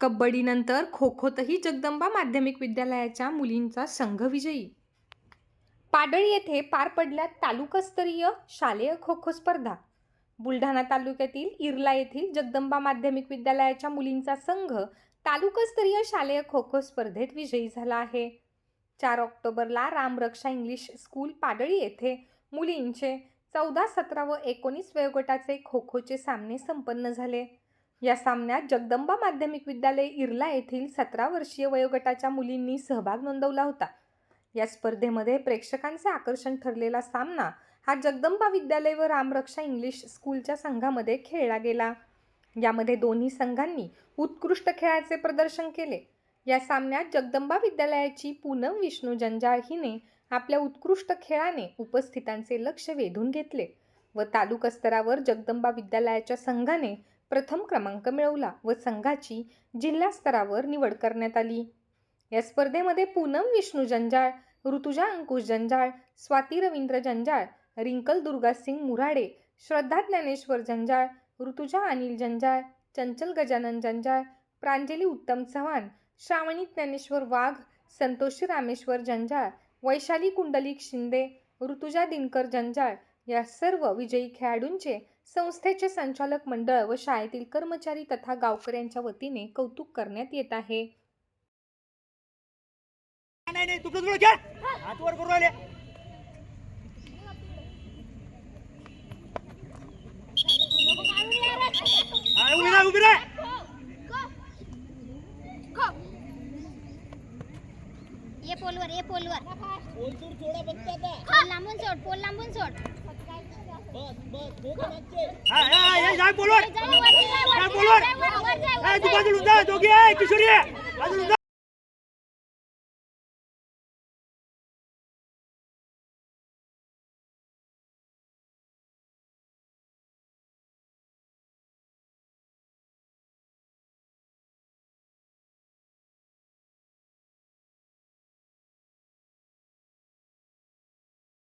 कबड्डीनंतर खो खोतही जगदंबा माध्यमिक विद्यालयाच्या मुलींचा संघ विजयी. पाडळी येथे पार पडल्या तालुकास्तरीय शालेय खो खो स्पर्धा. बुलढाणा तालुक्यातील इर्ला येथील जगदंबा माध्यमिक विद्यालयाच्या मुलींचा संघ तालुकास्तरीय शालेय खो खो स्पर्धेत विजयी झाला आहे. चार ऑक्टोबरला रामरक्षा इंग्लिश स्कूल पाडळी येथे मुलींचे चौदा सतरा व एकोणीस वयोगटाचे खो खोचे सामने संपन्न झाले. या सामन्यात जगदंबा माध्यमिक विद्यालय इर्ला येथील सतरा वर्षीय वयोगटाच्या मुलींनी सहभाग नोंदवला होता. या स्पर्धेमध्ये प्रेक्षकांचे आकर्षण ठरलेला सामना हा जगदंबा विद्यालय व रामरक्षा इंग्लिश स्कूलच्या संघामध्ये खेळला गेला. यामध्ये दोन्ही संघांनी उत्कृष्ट खेळाचे प्रदर्शन केले. या सामन्यात जगदंबा विद्यालयाची पूनम विष्णू जंजाळ हिने आपल्या उत्कृष्ट खेळाने उपस्थितांचे लक्ष वेधून घेतले व तालुका स्तरावर जगदंबा विद्यालयाच्या संघाने प्रथम क्रमांक मिळवला व संघाची जिल्हा स्तरावर निवड करण्यात आली. या स्पर्धेमध्ये पूनम विष्णू जंजाळ ऋतुजा अंकुश जंजाळ स्वाती रवींद्र जंजाळ रिंकल दुर्गा सिंग मुराडे श्रद्धा ज्ञानेश्वर जंजाळ ऋतुजा अनिल जंजाळ चंचल गजानन जंजाळ प्रांजली उत्तम चव्हाण श्रावणी ज्ञानेश्वर वाघ संतोषी रामेश्वर जंजाळ वैशाली कुंडलिक शिंदे ऋतुजा दिनकर जंजाळ या सर्व विजयी खेळाडूंचे संस्थेचे संचालक मंडळ व शाळेतील कर्मचारी तथा गावकऱ्यांच्या वतीने कौतुक करण्यात येत आहे. नाही नाही तुकडं तुकडं घ्या. हात वर करू राहिले. हा, उभी राह उभी राह. ये पोलवर ये पोलवर. पोल लांबून सोड पोल लांबून सोड हा हा हे जाय